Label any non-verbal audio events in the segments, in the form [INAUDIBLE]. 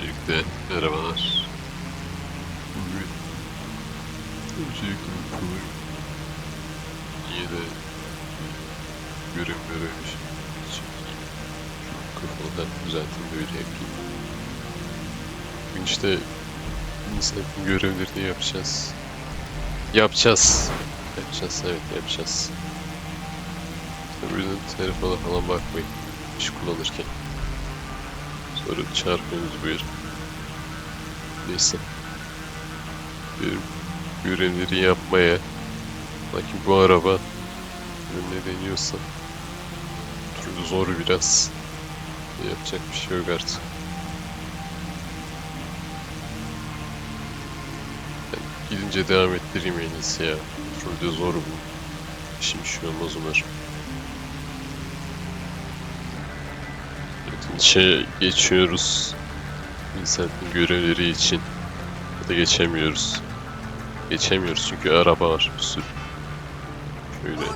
Öncelikle merhabalar. Bugün öncelikle konu niye de görev görevmiş. Çekeyim. Şu kafadan düzelteyim böyle yapayım. Bugün işte insan görevlerini yapacağız. Yapacağız. Yapacağız evet yapacağız. O yüzden telefona falan bakmayın. İş kullanırken. Sonra çarpıyoruz yere. Neyse. Benim görevleri yapmaya Lakin bu araba ne deniyorsa türlü zor biraz. Yapacak bir şey yok artık. Ben gidince devam ettireyim en iyisi ya. Türlü zor bu. İşim bir şey olmaz umarım. İçe geçiyoruz. İnsanın görevleri için. Ya da geçemiyoruz. Geçemiyoruz çünkü araba var bir sürü. Şöyle,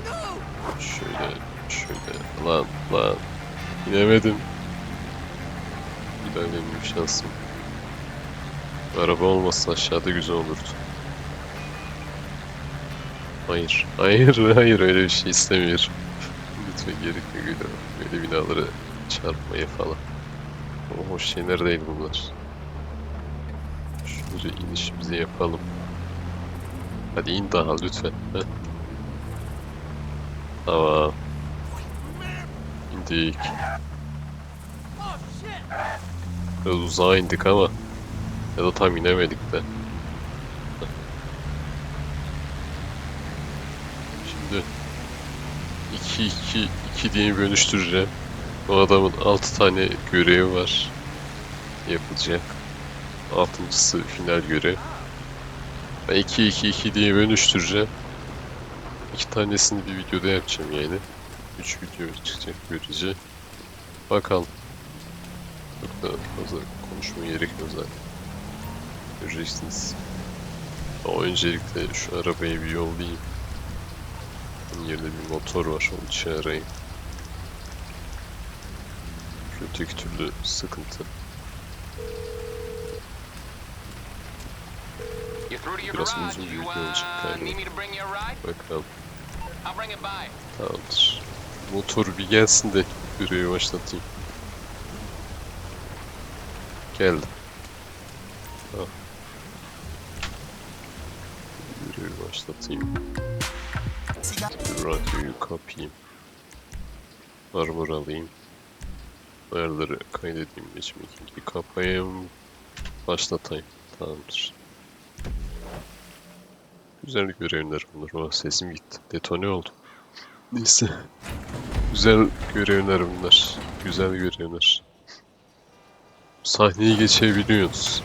şöyle, şöyle. Lan, lan. İnemedim. Bir daha deneyim şansım. Araba olmasa aşağıda güzel olurdu. Hayır, hayır, [LAUGHS] hayır öyle bir şey istemiyorum. Lütfen gerek yok öyle, binaları çarpmaya falan. O hoş şeyler değil bunlar. Şöyle inişimizi yapalım. Hadi in daha lütfen. Heh. Tamam. İndik. Biraz uzağa indik ama ya da tam inemedik de. Şimdi 2 2 2 diye bölüştüreceğim. Bu adamın 6 tane görevi var. Yapılacak. Altıncısı final görev. Ben 2 2 2 diye bölüştüreceğim. İki tanesini bir videoda yapacağım yani. 3 video çıkacak böylece. Bakalım. Çok da fazla konuşmaya gerekmiyor zaten. Göreceksiniz. Ama öncelikle şu arabayı bir yollayayım. Onun yerinde bir motor var, onu çağırayım. Şu öteki türlü sıkıntı. Biraz uzun bir video olacak uh, galiba. Bakalım. Tamamdır. Motor bir gelsin de görevi başlatayım. Geldi. Tamam. Görevi başlatayım. Radyoyu kapayım. Armor alayım. Ayarları kaydedeyim. Geçmekini kapayım. Başlatayım. Tamamdır. Güzel görevler bunlar. Oh, sesim gitti. Detone oldu. Neyse. Güzel görevler bunlar. Güzel görevler. Sahneyi geçebiliyoruz.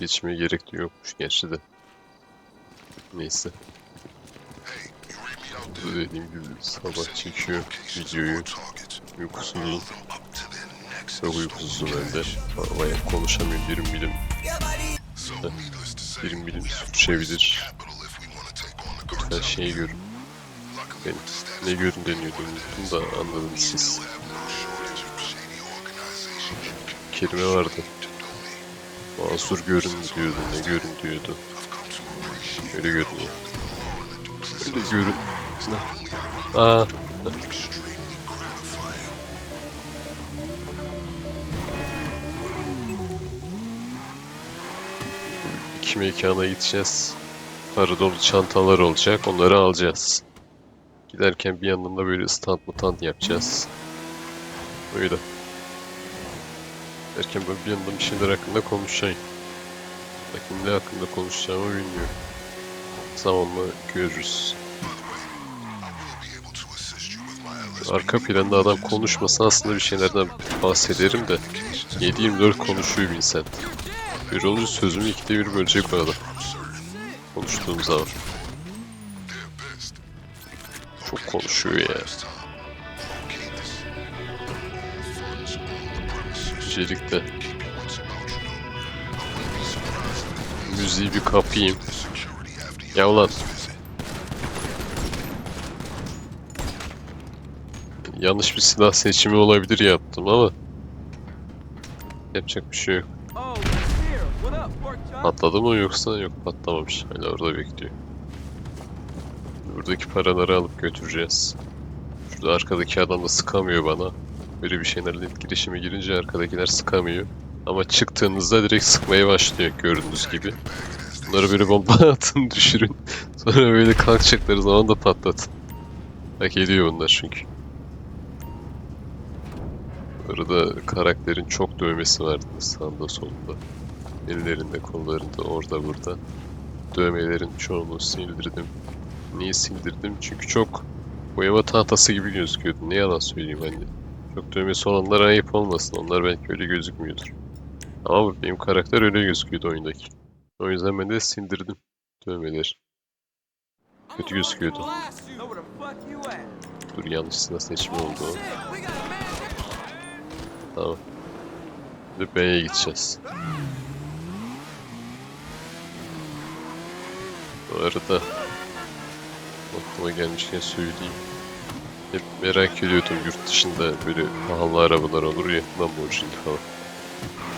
Geçmeye gerek de yokmuş gerçi de. Neyse. Dediğim gibi sabah çekiyor videoyu. Uykusuzum. Çok uykusuzum ben de. Bayağı konuşamıyorum birim birim. Birim birim sürüşebilir. Lütfen şeyi görün. Ben ne görün deniyordu unuttum da anladınız siz. Kelime vardı. Masur görün diyordu, ne görün diyordu. Öyle görünüyor. Öyle görün. Ne? Aa. İki mekana gideceğiz. Para dolu çantalar olacak, onları alacağız. Giderken bir yandan da böyle stand mutant yapacağız. Öyle. Derken ben bir yandan bir şeyler hakkında konuşayım. Lakin ne hakkında konuşacağımı bilmiyorum. Zamanla görürüz. Arka planda adam konuşmasa aslında bir şeylerden bahsederim de 7-24 konuşuyor bir insan. Böyle olunca sözümü ikide bir bölecek bu adam. Konuştuğum zaman. Çok konuşuyor ya. Öncelikle müziği bir kapayım. Ya ulan. Yanlış bir silah seçimi olabilir yaptım ama Yapacak bir şey yok. Patladı mı yoksa yok patlamamış. Hala orada bekliyor. Buradaki paraları alıp götüreceğiz. Şurada arkadaki adam da sıkamıyor bana. Böyle bir şeylerle etkileşime girince arkadakiler sıkamıyor. Ama çıktığınızda direkt sıkmaya başlıyor gördüğünüz gibi. Bunları böyle bomba [LAUGHS] atın düşürün. Sonra böyle kalkacakları zaman da patlatın. Hak ediyor bunlar çünkü. Bu arada karakterin çok dövmesi vardı sağında solunda. Ellerinde, kollarında, orada burada. Dövmelerin çoğunu sildirdim. Niye sildirdim? Çünkü çok boyama tahtası gibi gözüküyordu. Ne yalan söyleyeyim de. Çok dövmesi olanlara ayıp olmasın. Onlar belki öyle gözükmüyordur. Ama benim karakter öyle gözüküyordu oyundaki. O yüzden ben de sildirdim dövmeleri. Kötü gözüküyordu. Dur yanlışlıkla seçme oldu Tamam. Şimdi B'ye gideceğiz. Bu arada aklıma gelmişken söyleyeyim. Hep merak ediyordum yurt dışında böyle pahalı arabalar olur ya Lamborghini falan.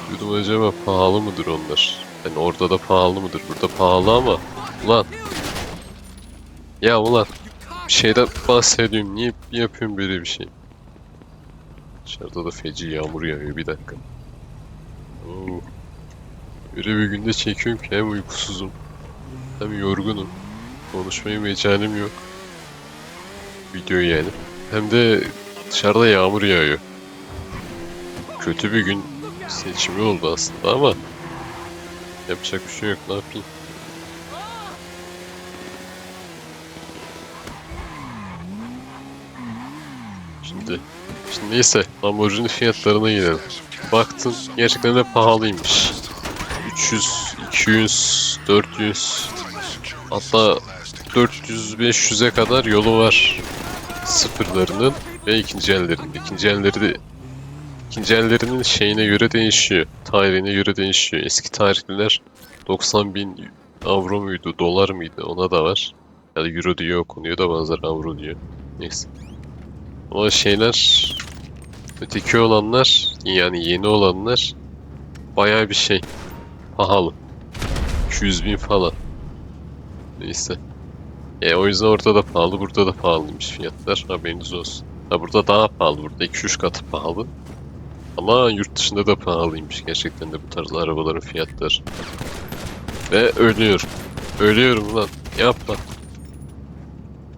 Diyordum acaba pahalı mıdır onlar? Yani orada da pahalı mıdır? Burada pahalı ama ulan ya ulan bir şeyden bahsediyorum. Niye yapıyorum böyle bir şey? Dışarıda da feci yağmur yağıyor bir dakika. Oo. Öyle bir günde çekiyorum ki hem uykusuzum hem yorgunum. Konuşmaya mecalim yok. Video yani. Hem de dışarıda yağmur yağıyor. Kötü bir gün seçimi oldu aslında ama yapacak bir şey yok ne yapayım. Şimdi, neyse Lamborghini fiyatlarına gelelim. Baktım gerçekten de pahalıymış. 300, 200, 400 hatta 400-500'e kadar yolu var sıfırlarının ve ikinci ellerinin. İkinci elleri de ikinci ellerinin şeyine göre değişiyor. Tarihine göre değişiyor. Eski tarihliler 90 bin avro muydu, dolar mıydı ona da var. Ya da euro diye okunuyor da bazıları avro diyor. Neyse. Ama şeyler öteki olanlar yani yeni olanlar bayağı bir şey pahalı. 200 bin falan. Neyse. E, o yüzden orada da pahalı, burada da pahalıymış fiyatlar. Haberiniz olsun. Ha burada daha pahalı, burada 2-3 katı pahalı. Ama yurt dışında da pahalıymış gerçekten de bu tarz arabaların fiyatları. Ve ölüyorum. Ölüyorum lan. Yapma.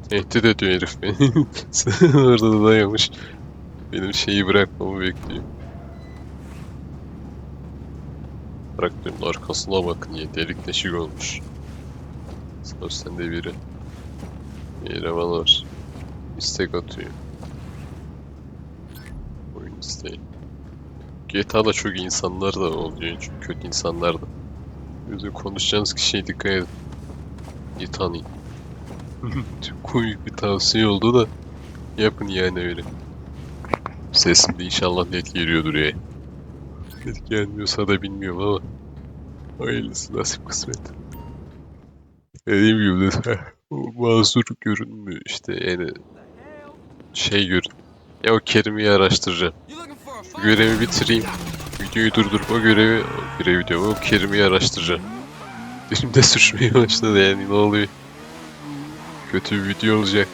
Tehdit ediyor herif beni. [LAUGHS] Orada da dayamış. Benim şeyi bırakmamı bekliyor. Traktörün arkasına bakın ya delik deşik olmuş. Sağ sende biri. Bir eleman var. İstek atıyor. Oyun isteği. GTA'da çok insanlar da oluyor çünkü kötü insanlar da. O yüzden konuşacağınız kişiye dikkat edin. İyi. [LAUGHS] çok komik bir tavsiye oldu da yapın yani öyle. Sesim de inşallah net geliyordur ya. Net gelmiyorsa da bilmiyorum ama hayırlısı nasip kısmet. Dediğim gibi de [LAUGHS] mazur görünmüyor işte yani şey görün. Ya o kelimeyi araştıracağım. Görevi bitireyim. Videoyu durdurup o görevi, o görevi diyorum, o kelimeyi araştıracağım. Dilimde sürçmeye başladı yani ne oluyor? Kötü bir video olacak.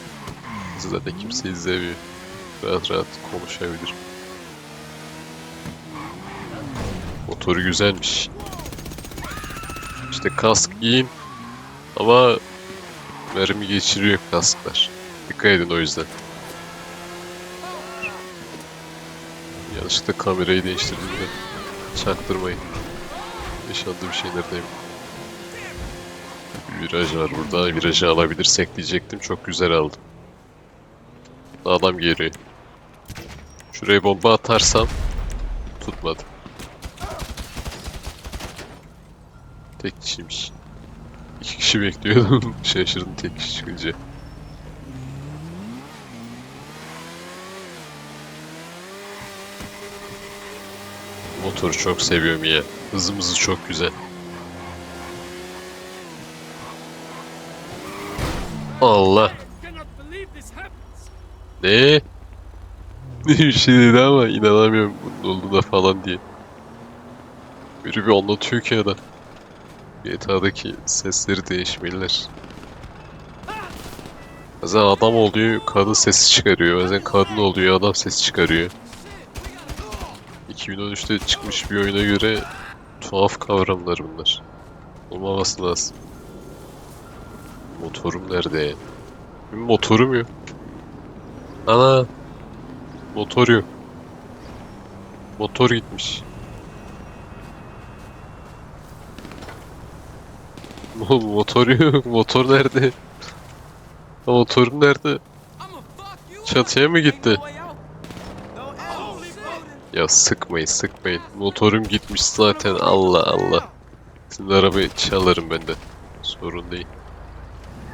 Zaten kimse izlemiyor. Rahat rahat konuşabilirim. Motoru güzelmiş. İşte kask giyin ama mermi geçiriyor kasklar. Dikkat edin o yüzden. Yanlışlıkla kamerayı değiştirdim de çaktırmayın. İnşallah bir şeylerdeyim. Bir viraj var burada. Virajı alabilirsek diyecektim. Çok güzel aldım. Adam geliyor. Şuraya bomba atarsam tutmadı. Tek kişiymiş. İki kişi bekliyordum. [LAUGHS] Şaşırdım tek kişi çıkınca. Motoru çok seviyorum ya. Hızımızı çok güzel. Allah. Ne? bir şey dedi ama inanamıyorum bunun olduğuna falan diye. Biri bir anlatıyor ki adam. GTA'daki sesleri değişmeliler. Bazen adam oluyor, kadın sesi çıkarıyor. Bazen kadın oluyor, adam sesi çıkarıyor. 2013'te çıkmış bir oyuna göre tuhaf kavramlar bunlar. Olmaması lazım. Motorum nerede? Benim motorum yok. Ana! Motor yok. Motor gitmiş. Mo- Motor yok. Motor nerede? Motorum nerede? Çatıya mı gitti? Ya sıkmayın sıkmayın. Motorum gitmiş zaten Allah Allah. Sizin arabayı çalarım ben de. Sorun değil.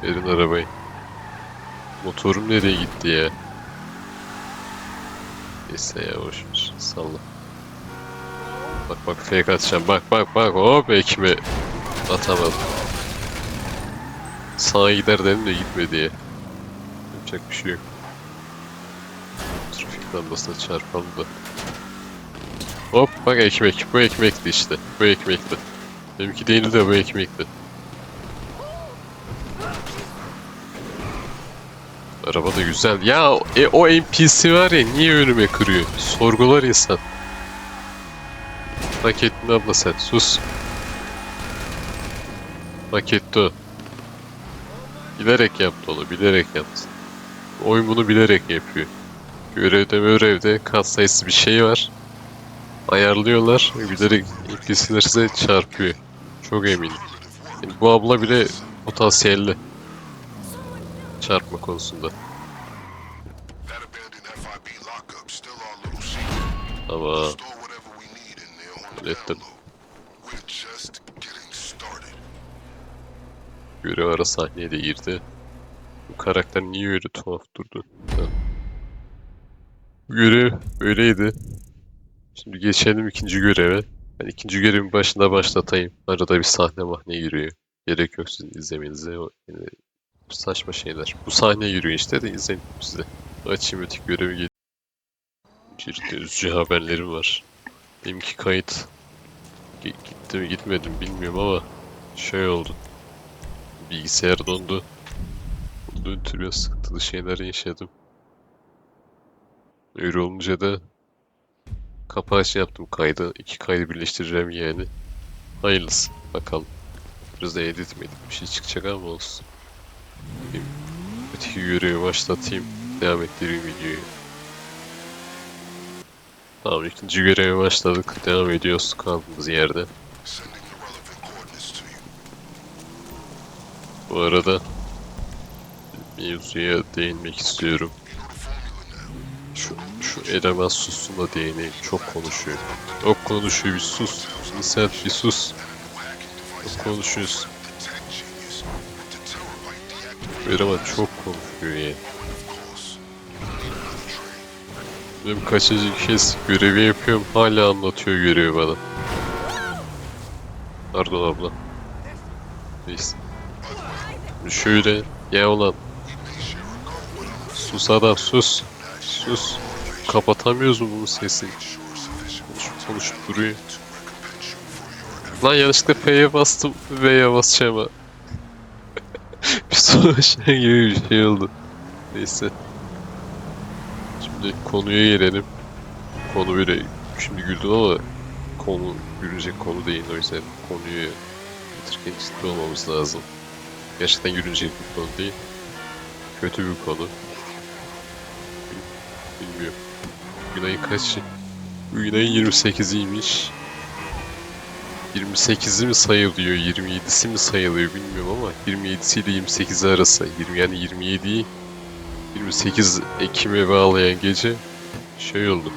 Verin arabayı. Motorum nereye gitti ya? Neyse ya boşver. Salla. Bak bak fake atacağım. Bak bak bak hop ekme. Atamadım. Sağa gider dedim de gitmedi ya. Yapacak bir şey yok. Trafik lambasına çarpalım da. Hop bak ekmek. Bu ekmekti işte. Bu ekmekti. Benimki değildi de bu ekmekti. Araba da güzel. Ya e, o NPC var ya niye önüme kırıyor? Sorgular insan. Hak ettin abla sen. Sus. Hak etti. Bilerek yaptı onu. Bilerek yaptı. Oyun bunu bilerek yapıyor. Görevde görevde kat sayısı bir şey var ayarlıyorlar. Bilerek NPC'ler size çarpıyor. Çok eminim. Yani bu abla bile potansiyelli. Çarpma konusunda. The Hallettim. görev ara sahneye de girdi. Bu karakter niye öyle tuhaf durdu? Ha. Görev öyleydi. Şimdi geçelim ikinci göreve. Ben ikinci görevin başında başlatayım. Arada bir sahne mahne giriyor. Gerek yok sizin izlemenize. Saçma şeyler. Bu sahne yürüyor işte de izleyin size. Açayım öteki görevi gel. Bir de üzücü haberlerim var. Benimki kayıt Gi- gitti mi gitmedi mi bilmiyorum ama şey oldu. Bilgisayar dondu. Ötürü biraz sıkıntılı şeyler yaşadım. Öyle olunca da kapağı yaptım kaydı. İki kaydı birleştireceğim yani. Hayırlısı. Bakalım. Biraz da edit mi edit bir şey çıkacak ama olsun. Öteki görevi başlatayım. Devam ettireyim videoyu. Tamam ikinci göreve başladık. Devam ediyoruz kaldığımız yerde. Bu arada mevzuya değinmek istiyorum. Şu, şu eleman sussun da değineyim. Çok konuşuyor. Çok konuşuyor bir sus. Sen bir sus. Çok konuşuyorsun. Bu eleman çok konuşuyor yani. Benim kaçıncı kez görevi yapıyorum. Hala anlatıyor görevi bana. Pardon abla. Neyse. Şöyle. Ya ulan. Sus adam sus. Sus. Kapatamıyoruz mu bunun sesini? Konuşup konuşup duruyor. Lan yanlışlıkla P'ye bastım V'ye basacağım ha. Şey gibi bir şey oldu. Neyse. Şimdi konuya gelelim. Konu böyle şimdi güldüm ama konu gülünecek konu değil o yüzden konuyu bitirken ciddi olmamız lazım. Gerçekten gülünecek bir konu değil. Kötü bir konu. Bilmiyorum. Bugün ayın kaçı? Bugün ayın 28'iymiş. 28'i mi sayılıyor, 27'si mi sayılıyor bilmiyorum ama 27'si ile 28'i arası. 20, yani 27'yi 28 Ekim'e bağlayan gece şey oldu.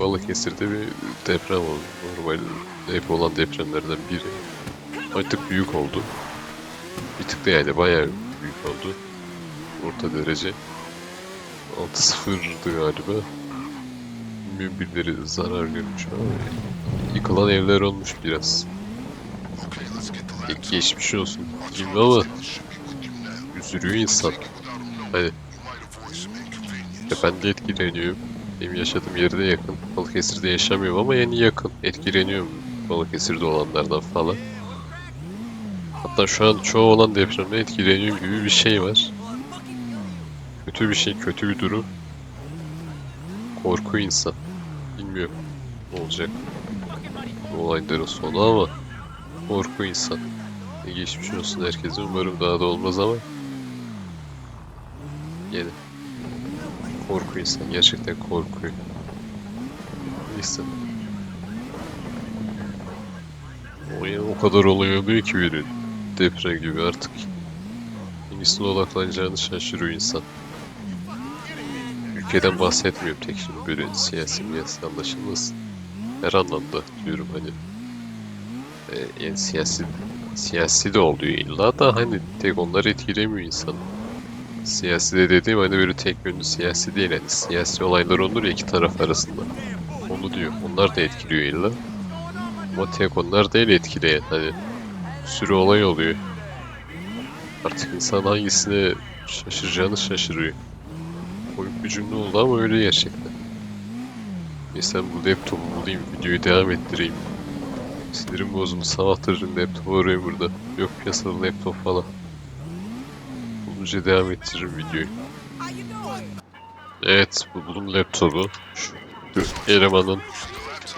Balıkesir'de bir deprem oldu. Normal hep olan depremlerden biri. Artık büyük oldu. Bir tık da yani bayağı büyük oldu. Orta derece. 6-0'dı galiba. Birileri zarar görmüş ama yıkılan evler olmuş biraz. Okay, let's get the Pek laptop. geçmiş olsun. Bilmiyorum ama üzülüyor insan. Hani ben de etkileniyorum. Benim yaşadığım yerde yakın. Balıkesir'de yaşamıyorum ama yani yakın. Etkileniyorum. Balıkesir'de olanlardan falan. Hatta şu an çoğu olan depremde etkileniyor gibi bir şey var. Kötü bir şey, kötü bir durum. Korku insan. Bilmiyorum ne olacak bu olayların sonu ama korku insan. E, geçmiş olsun herkese. Umarım daha da olmaz ama yine korku insan. Gerçekten korkuyor. Neyse. O, ya, o kadar oluyor ki biri deprem gibi artık. Hangisine odaklanacağını şaşırıyor insan. Ülkeden bahsetmiyorum tek şimdi böyle siyasi miyasi anlaşılmasın. Her anlamda diyorum hani. Ee, yani siyasi siyasi de oluyor illa da hani tek onlar etkilemiyor insanı. Siyasi de dediğim hani böyle tek yönlü siyasi değil hani siyasi olaylar olur ya iki taraf arasında. Onu diyor. Onlar da etkiliyor illa. Ama tek onlar değil etkileyen hani sürü olay oluyor. Artık insan hangisine şaşıracağını şaşırıyor. Bir cümle oldu ama öyle gerçekten. Neyse bu laptopu bulayım, videoyu devam ettireyim. Sinirim bozuldu, sabahtır laptopu arıyorum burada. Yok piyasada laptop falan. Bulunca devam ettiririm videoyu. Evet, bu bunun laptopu. Şu elemanın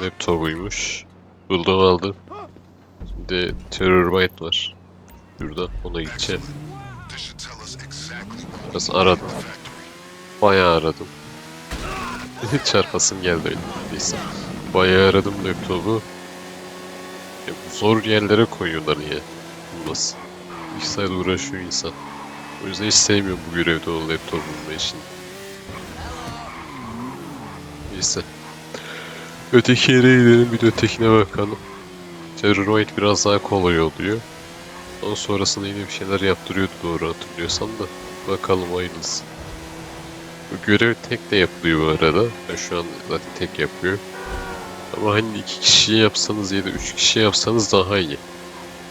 laptopuymuş. Buldum aldım. Şimdi Terror Byte var. Şurada, ona gideceğim. Biraz aradım. Bayağı aradım. [LAUGHS] Çarpasım geldi öyle. Bayağı aradım laptopu. Ya, zor yerlere koyuyorlar ya. Bulması. İki uğraşıyor insan. O yüzden hiç sevmiyorum bu görevde o laptop bulma işini. Neyse. Öteki yere gidelim bir de ötekine bakalım. Terroroid biraz daha kolay oluyor. Ondan sonrasında yine bir şeyler yaptırıyordu doğru hatırlıyorsam da. Bakalım hayırlısı. Bu görev tek de yapılıyor bu arada. Ben şu an zaten tek yapıyor. Ama hani iki kişi yapsanız ya da üç kişi yapsanız daha iyi.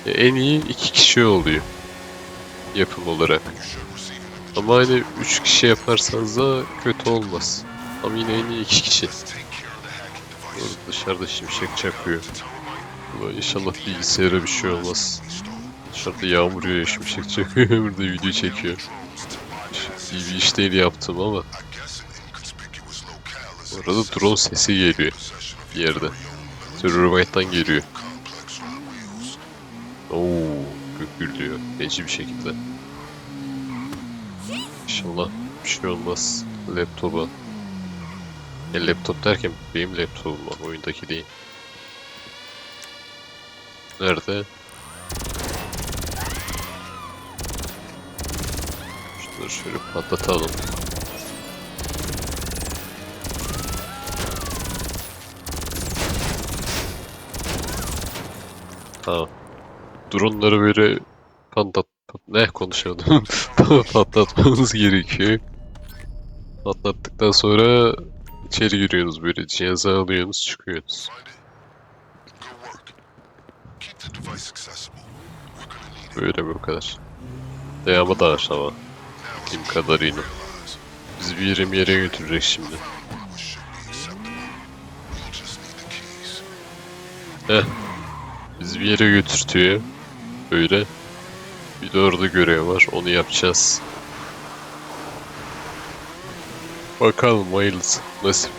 Ya en iyi iki kişi oluyor. Yapım olarak. Ama hani üç kişi yaparsanız da kötü olmaz. Ama yine en iyi iki kişi. Orada dışarıda şimşek çakıyor. Ulan İnşallah bilgisayara bir şey olmaz. Dışarıda yağmur yağıyor, şimşek çakıyor. [LAUGHS] Burada video çekiyor. İyi bir iş değil yaptım ama. Bu arada drone sesi geliyor bir yerde. your own Terrorbyte'dan geliyor. Oo, gök gürlüyor. Feci bir şekilde. İnşallah bir şey olmaz laptopa. Ya laptop derken benim laptopum var, oyundaki değil. Nerede? Şunları şöyle patlatalım. Tamam. Drone'ları böyle patlat... Ne konuşamadım. [LAUGHS] Patlatmanız gerekiyor. Patlattıktan sonra içeri giriyorsunuz böyle cihaza alıyorsunuz çıkıyorsunuz. Böyle bu kadar. Devamı da var. Kim kadarıyla. Biz bir yere bir yere götürecek şimdi. Heh. Biz bir yere götürtüyor. Böyle. Bir de orada görev var. Onu yapacağız. Bakalım hayırlısı. Nasip.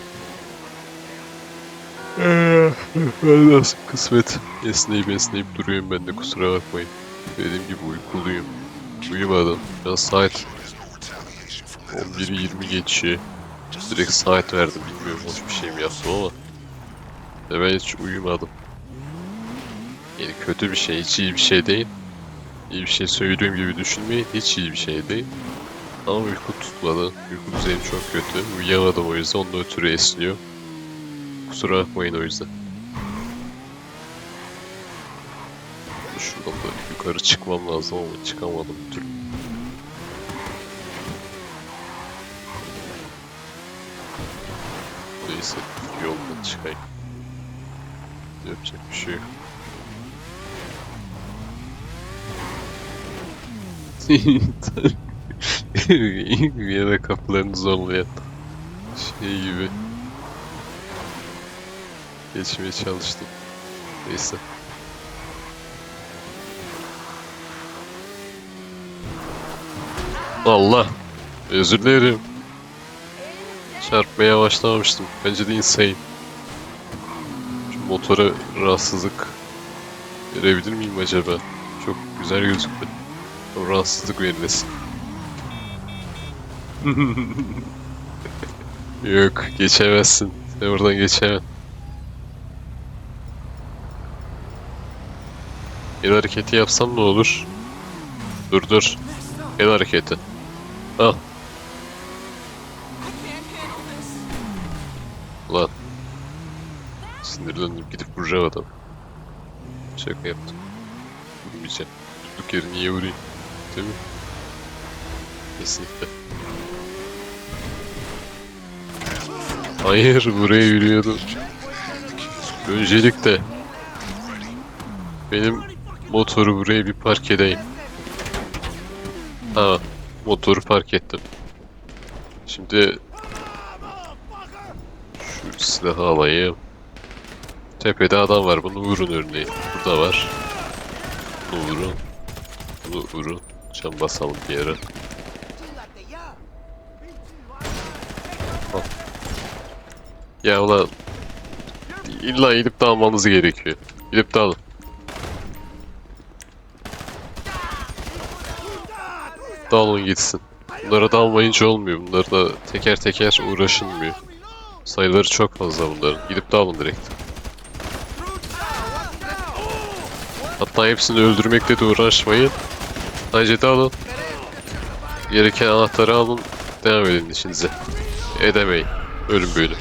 Ben nasip kısmet. Esneyip esneyip duruyorum ben de kusura bakmayın. Dediğim gibi uykuluyum. Uyumadım. Ben saat 11.20 geçiyor. Direkt saat verdim. Bilmiyorum hoş bir şey mi yaptım ama. Ve ben hiç uyumadım. Yani kötü bir şey, hiç iyi bir şey değil. İyi bir şey söylediğim gibi düşünmeyin, hiç iyi bir şey değil. Ama uyku tutmadı. Uyku düzeyim çok kötü. Uyuyamadım o yüzden, ondan ötürü esniyor. Kusura bakmayın o yüzden. Şuradan da yukarı çıkmam lazım ama çıkamadım bir türlü. Çıkayım. Yapacak bir şey yok. [LAUGHS] yere kapılarını zorlayan şey gibi geçmeye çalıştım. Neyse. Allah. Özür dilerim. Çarpmaya başlamamıştım. Bence de insane. Motora rahatsızlık verebilir miyim acaba? Çok güzel gözüktü. O rahatsızlık verilmesin. [LAUGHS] Yok geçemezsin. Sen oradan geçemem. El hareketi yapsam ne olur? Dur dur. El hareketi. Al. Sinirlendim gidip vuracağım adam. Şaka yaptım. Vurmayacağım. Durduk yere niye vurayım? Değil mi? Kesinlikle. Hayır buraya yürüyordum. Öncelikle benim motoru buraya bir park edeyim. Ha, motoru park ettim. Şimdi şu silahı alayım. Tepede adam var. Bunu vurun örneğin. Burada var. Bunu vurun. Bunu vurun. Cam basalım bir yere. Al. Ya ulan illa gidip de gerekiyor. Gidip de alın. Dağılın gitsin. Bunlara dalmayınca olmuyor. Bunları da teker teker uğraşılmıyor. Sayıları çok fazla bunların. Gidip dağılın direkt. Hatta hepsini öldürmekle de uğraşmayın. Sadece dağılın. Gereken anahtarı alın. Devam edin işinize. Edemeyin. Ölüm böyle.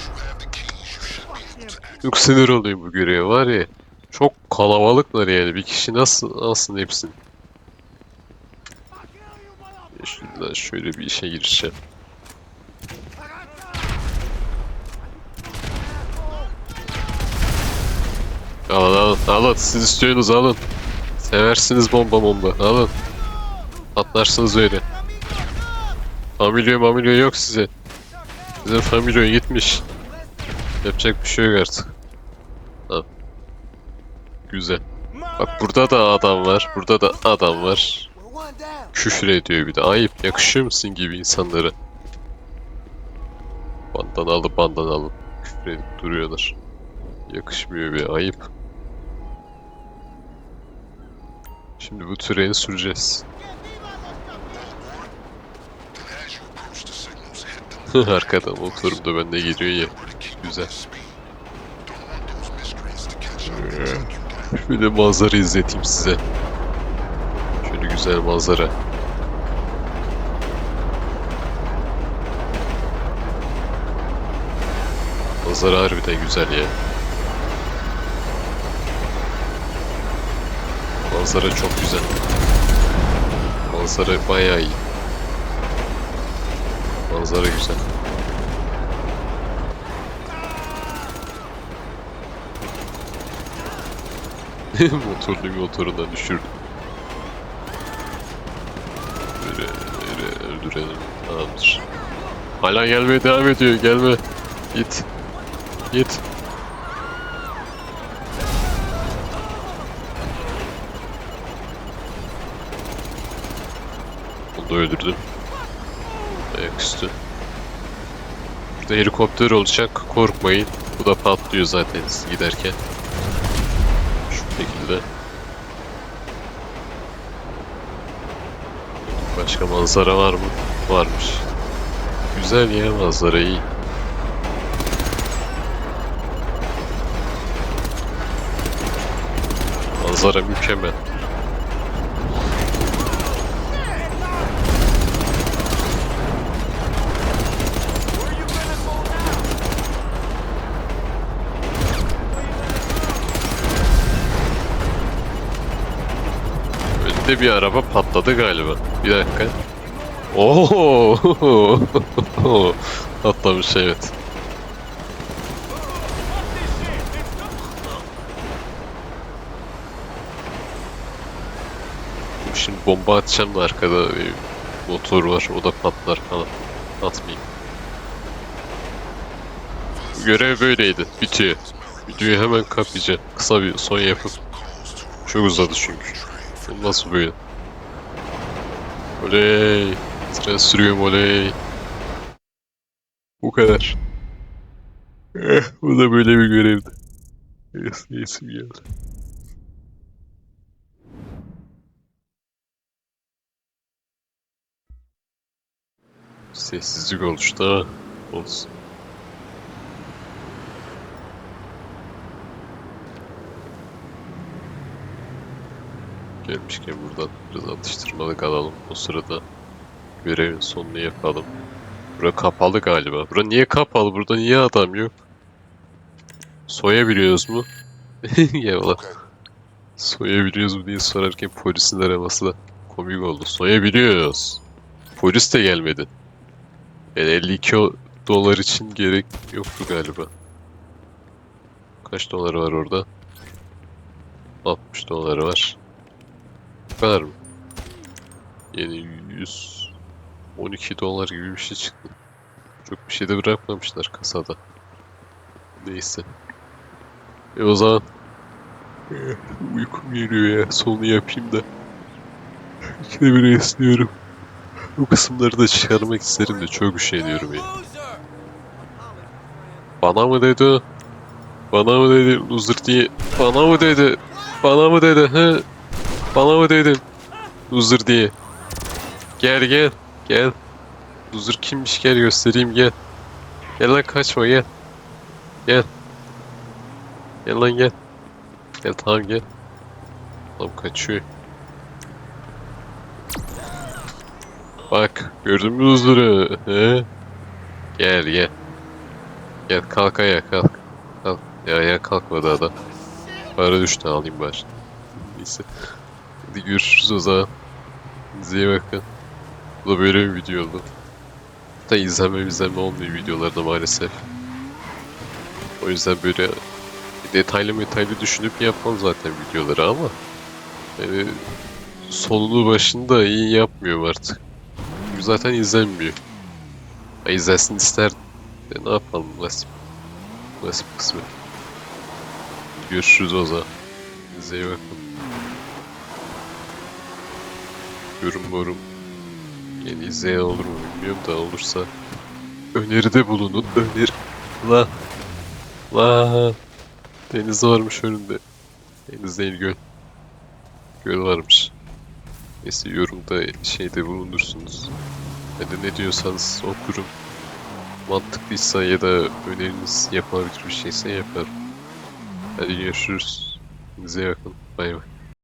Çok sinir oluyor bu göreve var ya. Çok kalabalıklar yani. Bir kişi nasıl alsın hepsini. Şuradan şöyle bir işe girişeceğim. Alın alın alın siz istiyorsunuz alın. Seversiniz bomba bomba alın. Atlarsınız öyle. Familyo mamilyo yok size. Sizin familyo gitmiş. Yapacak bir şey yok artık. Ha. Güzel. Bak burada da adam var. Burada da adam var. Küfür ediyor bir de. Ayıp. Yakışıyor musun gibi insanlara? Bandanalı bandanalı. Küfür edip duruyorlar. Yakışmıyor bir ayıp. Şimdi bu treni süreceğiz. [LAUGHS] Arkadan motorum da bende geliyor ya. Güzel. Bir de manzara izleteyim size. Şöyle güzel manzara. Manzara harbiden güzel ya. Manzara çok güzel. Manzara bayağı iyi. Manzara güzel. [LAUGHS] Motorlu motorundan düşürdüm. Böyle, böyle öldürelim. Tamamdır. Hala gelmeye devam ediyor. Gelme. Git. Git. Da öldürdüm. Ayaküstü. Burada helikopter olacak. Korkmayın. Bu da patlıyor zaten giderken. Şu şekilde. Başka manzara var mı? Varmış. Güzel ya manzara iyi. Manzara mükemmel. Önünde bir araba patladı galiba. Bir dakika. Oo! [LAUGHS] Patlamış evet. Şimdi bomba atacağım da arkada bir motor var. O da patlar falan. Atmayayım. Görev böyleydi. Bitiyor. Videoyu hemen kapayacağım. Kısa bir son yapıp. Çok uzadı çünkü. Nasıl böyle? Oley! Tren sürüyorum oley! Bu kadar. Eh, bu da böyle bir görevdi. Yes, yesim geldi. Sessizlik oluştu olsun. Gelmişken buradan biraz atıştırmalık alalım. O sırada görevin sonunu yapalım. Bura kapalı galiba. Bura niye kapalı? Burada niye adam yok? Soyabiliyoruz mu? [LAUGHS] ya ulan. Soyabiliyoruz mu diye sorarken polisin araması da komik oldu. Soyabiliyoruz. Polis de gelmedi. Yani 52 o- dolar için gerek yoktu galiba. Kaç dolar var orada? 60 dolar var. Bu kadar mı? Yeni 112 dolar gibi bir şey çıktı. Çok bir şey de bırakmamışlar kasada. Neyse. E o zaman Eh, uykum geliyor ya. Sonunu yapayım da. İkide bir esniyorum. Bu kısımları da çıkarmak isterim de çok üşeniyorum ya. Loser! Bana mı dedi? Bana mı dedi loser diye? Bana mı dedi? Bana mı dedi he? Bana mı dedin? Loser diye. Gel gel. Gel. Loser kimmiş gel göstereyim gel. Gel lan kaçma gel. Gel. Gel lan gel. Gel tamam gel. Tamam kaçıyor. Bak gördün mü loser'ı? He? Gel gel. Gel kalk ayağa kalk. Kalk. Ya ayağa kalkmadı adam. Para düştü alayım bari. Neyse. Hadi görüşürüz o zaman. İyi bakın. Bu da böyle bir video oldu. Da izlenme izlenme olmuyor videolarda maalesef. O yüzden böyle detaylı detaylı düşünüp yapmam zaten videoları ama yani sonunu başını da iyi yapmıyorum artık. Zaten izlenmiyor. Ha, izlensin isterdim. E, ne yapalım nasip. Nasip kısmet. Görüşürüz o zaman. İyi bakın. Yorum morum. Yeni izleyen olur mu bilmiyorum da olursa öneride bulunun. Öneri. La. La. Deniz varmış önünde. Deniz değil göl. Göl varmış. Neyse yorumda şeyde bulunursunuz. Ya da ne diyorsanız okurum. Mantıklıysa ya da öneriniz yapılabilir bir şeyse yaparım. Hadi görüşürüz. Bize yakın. Bay bay.